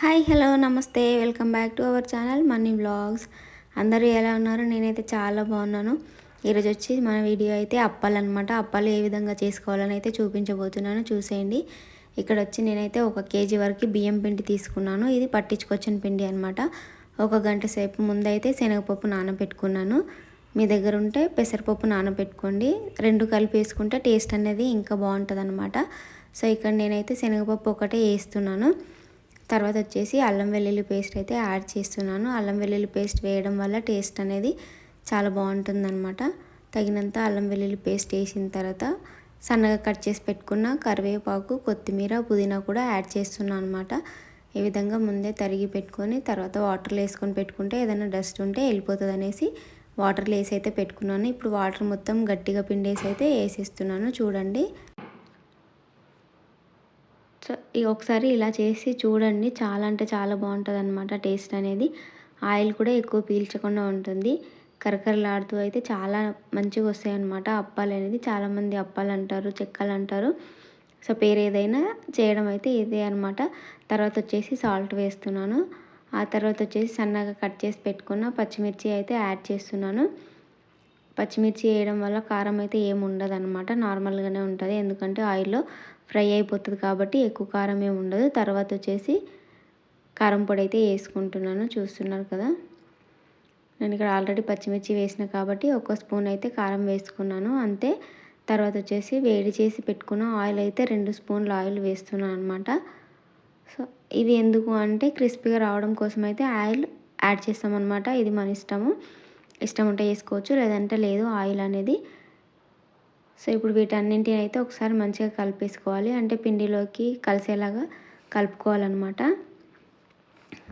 Hi hello నమస్తే. Welcome back to our channel money blogs అందరూ ఎలా ఉన్నారు? నేనైతే చాలా బాగున్నాను. ఈరోజు వచ్చి మన వీడియో అయితే అప్పాలు అనమాట అప్పాలు ఏ విధంగా చేసుకోవాలని అయితే చూపించబోతున్నాను. చూసేయండి. ఇక్కడ వచ్చి నేనైతే ఒక కేజీ వరకు బియ్యం పిండి తీసుకున్నాను. ఇది పట్టించుకొచ్చిన పిండి అనమాట ఒక గంట సేపు ముందైతే శనగపప్పు నానబెట్టుకున్నాను. మీ దగ్గర ఉంటే పెసరపప్పు నానబెట్టుకోండి. రెండు కలిపి వేసుకుంటే టేస్ట్ అనేది ఇంకా బాగుంటుంది సో ఇక్కడ నేనైతే శనగపప్పు ఒకటే వేస్తున్నాను. తర్వాత వచ్చేసి అల్లం వెల్లుల్లి పేస్ట్ అయితే యాడ్ చేస్తున్నాను. అల్లం వెల్లుల్లి పేస్ట్ వేయడం వల్ల టేస్ట్ అనేది చాలా బాగుంటుందన్నమాట. తగినంత అల్లం వెల్లుల్లి పేస్ట్ వేసిన తర్వాత సన్నగా కట్ చేసి పెట్టుకున్న కరివేపాకు కొత్తిమీర పుదీనా కూడా యాడ్ చేస్తున్నాను అనమాట ఈ విధంగా ముందే తరిగి పెట్టుకొని తర్వాత వాటర్లో వేసుకొని పెట్టుకుంటే ఏదైనా డస్ట్ ఉంటే వెళ్ళిపోతుంది అనేసి వాటర్లో వేసి అయితే పెట్టుకున్నాను. ఇప్పుడు వాటర్ మొత్తం గట్టిగా పిండేసి అయితే వేసేస్తున్నాను. చూడండి. ఒకసారి ఇలా చేసి చూడండి. చాలా అంటే చాలా బాగుంటుంది అనమాట టేస్ట్ అనేది. ఆయిల్ కూడా ఎక్కువ పీల్చకుండా ఉంటుంది. కరకరలాడుతూ అయితే చాలా మంచిగా వస్తాయి అన్నమాట అప్పాలు అనేది. చాలామంది అప్పాలు అంటారు చెక్కలు అంటారు. సో పేరు ఏదైనా చేయడం అయితే ఇదే అనమాట తర్వాత వచ్చేసి సాల్ట్ వేస్తున్నాను. ఆ తర్వాత వచ్చేసి సన్నగా కట్ చేసి పెట్టుకున్న పచ్చిమిర్చి అయితే యాడ్ చేస్తున్నాను. పచ్చిమిర్చి వేయడం వల్ల కారం అయితే ఏమి ఉండదు అనమాట నార్మల్గానే ఉంటుంది. ఎందుకంటే ఆయిల్లో ఫ్రై అయిపోతుంది కాబట్టి ఎక్కువ కారం ఏమి ఉండదు. తర్వాత వచ్చేసి కారం పొడి అయితే వేసుకుంటున్నాను. చూస్తున్నారు కదా. నేను ఇక్కడ ఆల్రెడీ పచ్చిమిర్చి వేసిన కాబట్టి ఒక స్పూన్ అయితే కారం వేసుకున్నాను. అంతే. తర్వాత వచ్చేసి వేడి చేసి పెట్టుకున్న ఆయిల్ అయితే రెండు స్పూన్లు ఆయిల్ వేస్తున్నాను అనమాట సో ఇవి ఎందుకు అంటే క్రిస్పీగా రావడం కోసం అయితే ఆయిల్ యాడ్ చేస్తామన్నమాట. ఇది మన ఇష్టము. ఇష్టం ఉంటే వేసుకోవచ్చు లేదంటే లేదు ఆయిల్ అనేది. సో ఇప్పుడు వీటన్నింటిని అయితే ఒకసారి మంచిగా కలిపేసుకోవాలి. అంటే పిండిలోకి కలిసేలాగా కలుపుకోవాలన్నమాట.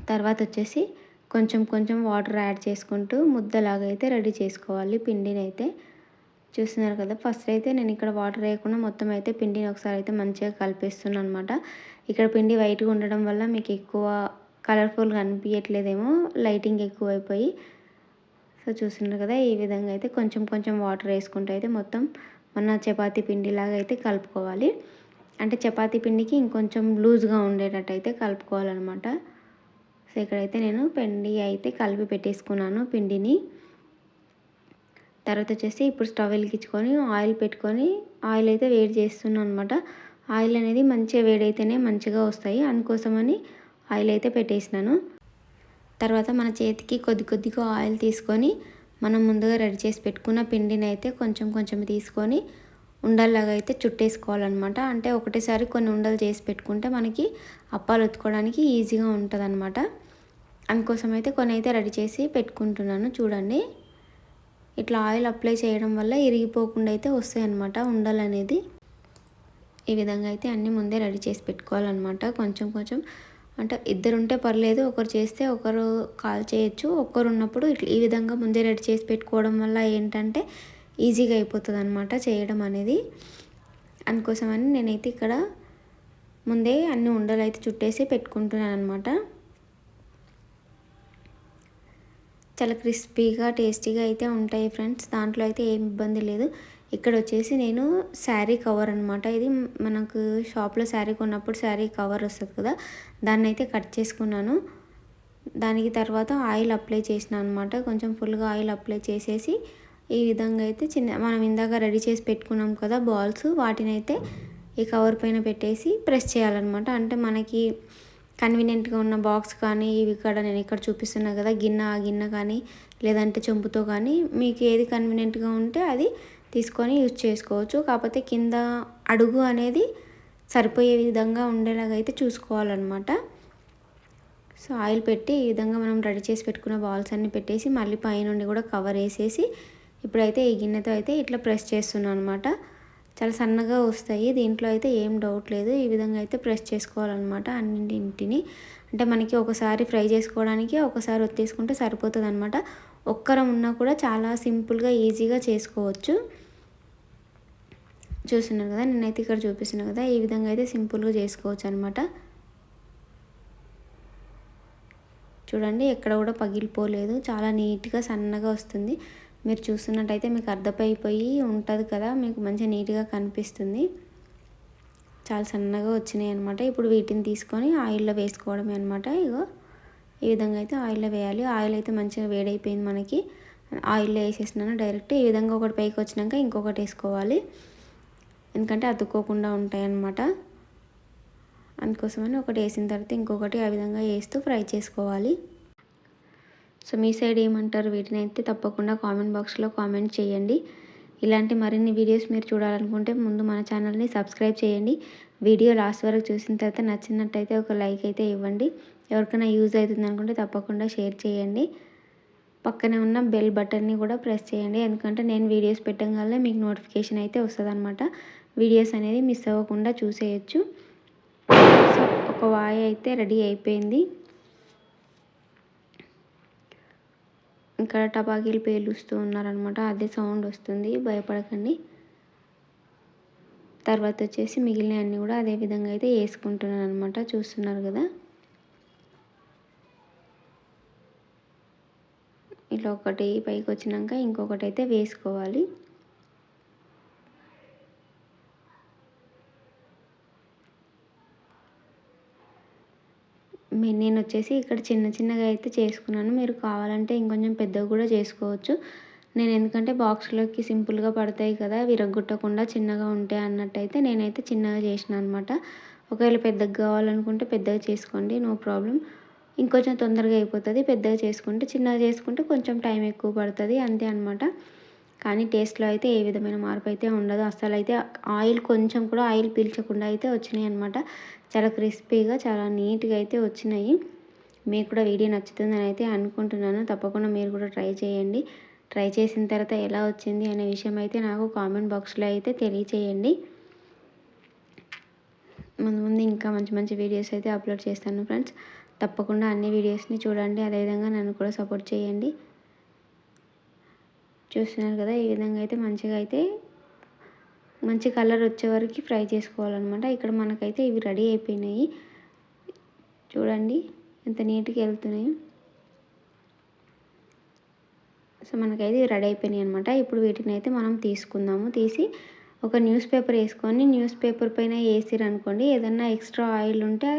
తర్వాత వచ్చేసి కొంచెం కొంచెం వాటర్ యాడ్ చేసుకుంటూ ముద్దలాగా అయితే రెడీ చేసుకోవాలి పిండిని అయితే చూస్తున్నారు కదా ఫస్ట్ అయితే నేను ఇక్కడ వాటర్ వేయకుండా మొత్తం అయితే పిండిని ఒకసారి అయితే మంచిగా కలిపేస్తున్నాను అనమాట ఇక్కడ పిండి వైట్గా ఉండడం వల్ల మీకు ఎక్కువ కలర్ఫుల్గా అనిపించట్లేదేమో లైటింగ్ ఎక్కువ అయిపోయి సో చూస్తున్నారు కదా ఈ విధంగా అయితే కొంచెం కొంచెం వాటర్ వేసుకుంటూ అయితే మొత్తం మన చపాతీ పిండిలాగా అయితే కలుపుకోవాలి. అంటే చపాతీ పిండికి ఇంకొంచెం లూజ్గా ఉండేటట్టు అయితే కలుపుకోవాలన్నమాట. సో ఇక్కడైతే నేను పిండి అయితే కలిపి పెట్టేసుకున్నాను పిండిని. తర్వాత వచ్చేసి ఇప్పుడు స్టవ్ వెలిగించుకొని ఆయిల్ పెట్టుకొని ఆయిల్ అయితే వేడి చేస్తున్నాను అనమాట ఆయిల్ అనేది మంచిగా వేడైతేనే మంచిగా వస్తాయి. అందుకోసమని ఆయిల్ అయితే పెట్టేసినాను. తర్వాత మన చేతికి కొద్ది కొద్దిగా ఆయిల్ తీసుకొని మనం ముందుగా రెడీ చేసి పెట్టుకున్న పిండిని అయితే కొంచెం కొంచెం తీసుకొని ఉండల్లాగా అయితే చుట్టేసుకోవాలన్నమాట. అంటే ఒకటేసారి కొన్ని ఉండలు చేసి పెట్టుకుంటే మనకి అప్పాలు ఒత్తుకోవడానికి ఈజీగా ఉంటుంది అనమాట అందుకోసం అయితే కొన్ని అయితే రెడీ చేసి పెట్టుకుంటున్నాను. చూడండి. ఇట్లా ఆయిల్ అప్లై చేయడం వల్ల ఇరిగిపోకుండా అయితే వస్తాయి అన్నమాట ఉండలు అనేది ఈ విధంగా అయితే అన్నీ ముందే రెడీ చేసి పెట్టుకోవాలన్నమాట. కొంచెం కొంచెం అంటే ఇద్దరు ఉంటే పర్లేదు ఒకరు చేస్తే ఒకరు కాల్ చేయొచ్చు ఒక్కరు ఉన్నప్పుడు ఈ విధంగా ముందే రెడీ చేసి పెట్టుకోవడం వల్ల ఏంటంటే ఈజీగా అయిపోతుంది అనమాట చేయడం అనేది. అందుకోసమని నేనైతే ఇక్కడ ముందే అన్ని ఉండలు అయితే చుట్టేసి పెట్టుకుంటున్నాను అనమాట చాలా క్రిస్పీగా టేస్టీగా అయితే ఉంటాయి ఫ్రెండ్స్. దాంట్లో అయితే ఏం ఇబ్బంది లేదు. ఇక్కడ వచ్చేసి నేను శారీ కవర్ అనమాట ఇది మనకు షాప్లో శారీ కొన్నప్పుడు శారీ కవర్ వస్తుంది కదా దాన్ని అయితే కట్ చేసుకున్నాను. దానికి తర్వాత ఆయిల్ అప్లై చేసిన అనమాట కొంచెం ఫుల్గా ఆయిల్ అప్లై చేసేసి ఈ విధంగా అయితే చిన్న మనం ఇందాక రెడీ చేసి పెట్టుకున్నాం కదా బాల్స్ వాటిని అయితే ఈ కవర్ పైన పెట్టేసి ప్రెస్ చేయాలన్నమాట. అంటే మనకి కన్వీనియంట్గా ఉన్న బాక్స్ కానీ ఇవి ఇక్కడ నేను ఇక్కడ చూపిస్తున్నా కదా గిన్నె ఆ గిన్నె కానీ లేదంటే చెంపుతో కానీ మీకు ఏది కన్వీనియంట్గా ఉంటే అది తీసుకొని యూజ్ చేసుకోవచ్చు. కాకపోతే కింద అడుగు అనేది సరిపోయే విధంగా ఉండేలాగా అయితే చూసుకోవాలన్నమాట. సో ఆయిల్ పెట్టి ఈ విధంగా మనం రెడీ చేసి పెట్టుకున్న బాల్స్ అన్నీ పెట్టేసి మళ్ళీ పైనుండి కూడా కవర్ వేసేసి ఇప్పుడైతే ఈ గిన్నెతో అయితే ఇట్లా ప్రెస్ చేస్తున్నాను అనమాట చాలా సన్నగా వస్తాయి. దీంట్లో అయితే ఏం డౌట్ లేదు. ఈ విధంగా అయితే ప్రెస్ చేసుకోవాలన్నమాట అన్నింటిని. అంటే మనకి ఒకసారి ఫ్రై చేసుకోవడానికి ఒకసారి ఒత్తేసుకుంటే సరిపోతుంది అనమాట ఒక్కరం ఉన్నా కూడా చాలా సింపుల్గా ఈజీగా చేసుకోవచ్చు. చూస్తున్నారు కదా నేనైతే ఇక్కడ చూపిస్తున్నాను కదా ఈ విధంగా అయితే సింపుల్గా చేసుకోవచ్చు అనమాట చూడండి ఎక్కడ కూడా పగిలిపోలేదు. చాలా నీట్గా సన్నగా వస్తుంది. మీరు చూస్తున్నట్టయితే మీకు అర్థమైపోయి ఉంటుంది కదా మీకు మంచిగా నీట్గా కనిపిస్తుంది. చాలా సన్నగా వచ్చినాయి అనమాట ఇప్పుడు వీటిని తీసుకొని ఆయిల్లో వేసుకోవడమే అనమాట ఇగో. ఈ విధంగా అయితే ఆయిల్లో వేయాలి. ఆయిల్ అయితే మంచిగా వేడైపోయింది మనకి. ఆయిల్లో వేసేసినాను డైరెక్ట్. ఈ విధంగా ఒకటి పైకి వచ్చినాక ఇంకొకటి వేసుకోవాలి. ఎందుకంటే అతుక్కోకుండా ఉంటాయన్నమాట. అందుకోసమని ఒకటి వేసిన తర్వాత ఇంకొకటి ఆ విధంగా వేస్తూ ఫ్రై చేసుకోవాలి. సో మీ సైడ్ ఏమంటారు? వీటిని అయితే తప్పకుండా కామెంట్ బాక్స్లో కామెంట్ చేయండి. ఇలాంటి మరిన్ని వీడియోస్ మీరు చూడాలనుకుంటే ముందు మన ఛానల్ని సబ్స్క్రైబ్ చేయండి. వీడియో లాస్ట్ వరకు చూసిన తర్వాత నచ్చినట్టయితే ఒక లైక్ అయితే ఇవ్వండి. ఎవరికైనా యూజ్ అవుతుంది అనుకుంటే తప్పకుండా షేర్ చేయండి. పక్కనే ఉన్న బెల్ బటన్ని కూడా ప్రెస్ చేయండి. ఎందుకంటే నేను వీడియోస్ పెట్టగానే మీకు నోటిఫికేషన్ అయితే వస్తుంది అనమాట వీడియోస్ అనేది మిస్ అవ్వకుండా చూసేయచ్చు. సో ఒక వాయి అయితే రెడీ అయిపోయింది. ఇక్కడ టపాకీలు పేలుస్తూ ఉన్నారనమాట అదే సౌండ్ వస్తుంది. భయపడకండి. తర్వాత వచ్చేసి మిగిలిన అన్నీ కూడా అదే విధంగా అయితే వేసుకుంటున్నాను అనమాట చూస్తున్నారు కదా. ఇలా ఒకటి పైకి వచ్చినాక ఇంకొకటి అయితే వేసుకోవాలి నేను వచ్చేసి ఇక్కడ చిన్న చిన్నగా అయితే చేసుకున్నాను. మీరు కావాలంటే ఇంకొంచెం పెద్దగా కూడా చేసుకోవచ్చు. నేను ఎందుకంటే బాక్స్లోకి సింపుల్గా పడతాయి కదా విరగొట్టకుండా చిన్నగా ఉంటాయి అన్నట్టయితే నేనైతే చిన్నగా చేసిన అనమాట ఒకవేళ పెద్దగా కావాలనుకుంటే పెద్దగా చేసుకోండి నో ప్రాబ్లం ఇంకొంచెం తొందరగా అయిపోతుంది. పెద్దగా చేసుకుంటే చిన్నగా చేసుకుంటే కొంచెం టైం ఎక్కువ పడుతుంది అంతే అనమాట కానీ టేస్ట్లో అయితే ఏ విధమైన మార్పు అయితే ఉండదు. అసలు అయితే ఆయిల్ కొంచెం కూడా ఆయిల్ పీల్చకుండా అయితే వచ్చినాయి అనమాట చాలా క్రిస్పీగా చాలా నీట్గా అయితే వచ్చినాయి. మీకు కూడా వీడియో నచ్చుతుందని అయితే అనుకుంటున్నాను. తప్పకుండా మీరు కూడా ట్రై చేయండి. ట్రై చేసిన తర్వాత ఎలా వచ్చింది అనే విషయం అయితే నాకు కామెంట్ బాక్స్లో అయితే తెలియచేయండి. ముందు ముందు ఇంకా మంచి మంచి వీడియోస్ అయితే అప్లోడ్ చేస్తాను ఫ్రెండ్స్. తప్పకుండా అన్ని వీడియోస్ని చూడండి. అదేవిధంగా నన్ను కూడా సపోర్ట్ చేయండి. చూస్తున్నారు కదా ఈ విధంగా అయితే మంచిగా అయితే మంచి కలర్ వచ్చే వరకు ఫ్రై చేసుకోవాలన్నమాట. ఇక్కడ మనకైతే ఇవి రెడీ అయిపోయినాయి. చూడండి. ఎంత నీట్గా వెళ్తున్నాయి. సో మనకైతే ఇవి రెడీ అయిపోయినాయి అనమాట ఇప్పుడు వీటిని అయితే మనం తీసుకుందాము. తీసి ఒక న్యూస్ పేపర్ వేసుకొని న్యూస్ పేపర్ పైన వేసిరనుకోండి ఏదన్నా ఎక్స్ట్రా ఆయిల్ ఉంటే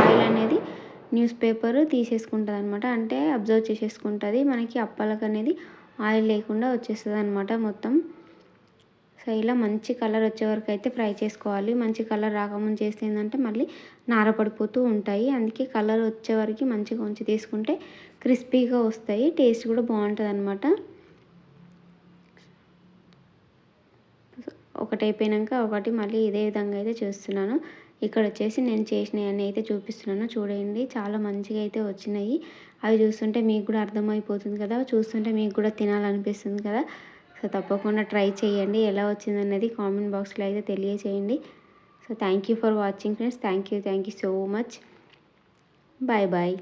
ఆయిల్ అనేది న్యూస్ పేపర్ తీసేసుకుంటుంది అనమాట అంటే అబ్జర్వ్ చేసేసుకుంటుంది. మనకి అప్పలకు అనేది ఆయిల్ లేకుండా వచ్చేస్తుంది అనమాట మొత్తం. సో ఇలా మంచి కలర్ వచ్చే వరకు అయితే ఫ్రై చేసుకోవాలి. మంచి కలర్ రాకముందు చేస్తే ఏంటంటే మళ్ళీ నార పడిపోతూ ఉంటాయి. అందుకే కలర్ వచ్చే వరకు మంచిగా ఉంచి తీసుకుంటే క్రిస్పీగా వస్తాయి. టేస్ట్ కూడా బాగుంటుంది అనమాట ఒకటి అయిపోయాక ఒకటి మళ్ళీ ఇదే విధంగా అయితే చూస్తున్నాను. ఇక్కడ వచ్చేసి నేను చేసినవన్నీ అయితే చూపిస్తున్నాను. చూడండి చాలా మంచిగా అయితే వచ్చినాయి. అవి చూస్తుంటే మీకు కూడా అర్థమైపోతుంది కదా. చూస్తుంటే మీకు కూడా తినాలనిపిస్తుంది కదా. సో తప్పకుండా ట్రై చేయండి. ఎలా వచ్చిందన్నది కామెంట్ బాక్స్లో అయితే తెలియచేయండి. So thank you for watching friends. Thank you. Thank you so much. Bye bye.